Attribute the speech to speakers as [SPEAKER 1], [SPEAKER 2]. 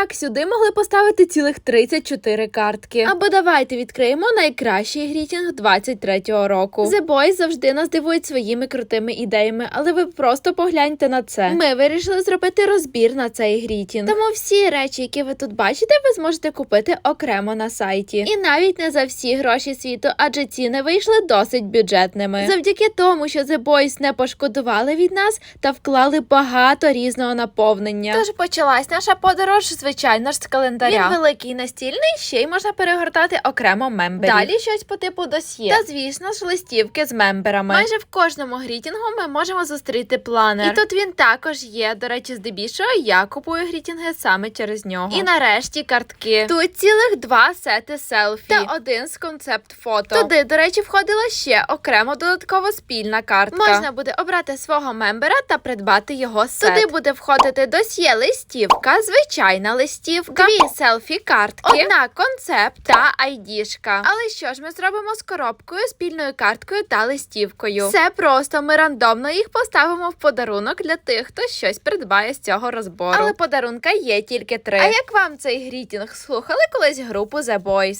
[SPEAKER 1] Як сюди могли поставити цілих 34 картки? Або давайте відкриємо найкращий грітінг 23-го року. The Boys завжди нас дивують своїми крутими ідеями, але ви просто погляньте на це. Ми вирішили зробити розбір на цей грітінг. Тому всі речі, які ви тут бачите, ви зможете купити окремо на сайті. І навіть не за всі гроші світу, адже ціни вийшли досить бюджетними. Завдяки тому, що The Boys не пошкодували від нас та вклали багато різного наповнення. Тож почалась наша подорож, звичайно ж, з календаря. Він великий настільний, ще й можна перегортати окремо мемберів. Далі щось по типу досьє. Та звісно ж листівки з мемберами. Майже в кожному грітінгу ми можемо зустріти планер. І тут він також є. До речі, здебільшого я купую грітінги саме через нього. І нарешті картки. Тут цілих два сети селфі та один з концепт фото. Туди, до речі, входила ще окремо додатково спільна картка. Можна буде обрати свого мембера та придбати його сет. Туди буде входити досьє листівка, звичайна листівка, дві селфі картки, одна концепт та айдішка. Але що ж ми зробимо з коробкою, спільною карткою та листівкою? Все просто ми рандомно їх поставимо в подарунок для тих, хто щось придбає з цього розбору. Але подарунка є тільки три. А як вам цей грітінг? Слухали колись групу The Boys?